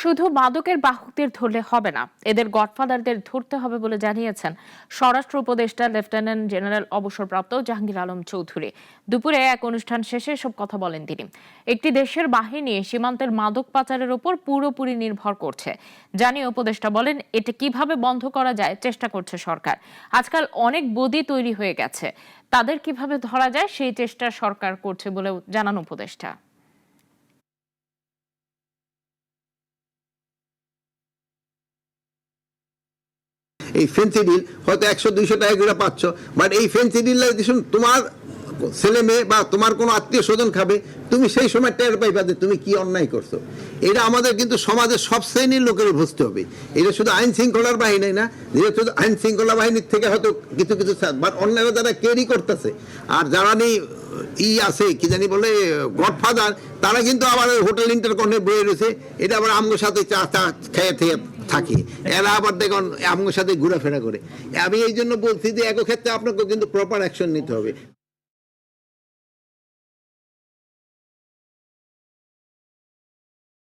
শুধু মাদকের বাহকদের ধরলে হবে না, এদের গডফাদারদের ধরতে হবে বলে জানিয়েছেন স্বরাষ্ট্র উপদেষ্টা লেফটেন্যান্ট জেনারেল অবসরপ্রাপ্ত জাহাঙ্গীর আলম চৌধুরী। দুপুরে এক অনুষ্ঠান শেষে সব কথা বলেন তিনি। একটি দেশের বাহিনী সীমান্তের মাদক পাচারের উপর পুরোপুরি নির্ভর করছে। জানিয়ে উপদেষ্টা বলেন, এটা কীভাবে বন্ধ করা যায় চেষ্টা করছে সরকার। আজকাল অনেক বদি তৈরি হয়ে গেছে। তাদের কীভাবে ধরা যায় সেই চেষ্টা সরকার করছে বলে জানান উপদেষ্টা। এই ফেন্সি ডিল হয়তো একশো, দুইশো টাকা করে পাচ্ছ। বাট এই ফেন্সি ডিল তোমার ছেলে মেয়ে বা তোমার কোনো আত্মীয় স্বজন খাবে, তুমি সেই সময় টের পাইবা যে তুমি কি অন্যায় করছ। এটা আমাদের কিন্তু সমাজের সব শ্রেণির লোকের বুঝতে হবে। এটা শুধু আইন শৃঙ্খলার বাহিনী না যেটা শুধু আইন শৃঙ্খলা বাহিনীর থেকে হয়তো কিছু কিছু বাট অন্যান্য যারা ক্যারি করতেছে, আর যারা নেই, ই আছে, কি জানি বলে গডফাদার তারা কিন্তু আবার হোটেল ইন্টারকনে বয়ে রয়েছে। এটা আবার আমগোর সাথে চা চা, খেয়ে থেকে থাকে। এরা আবার দেখুন আমার সাথে ঘোরাফেরা করে। আমি এই জন্য বলছি যে এক ক্ষেত্রে আপনাকে কিন্তু প্রপার অ্যাকশন নিতে হবে।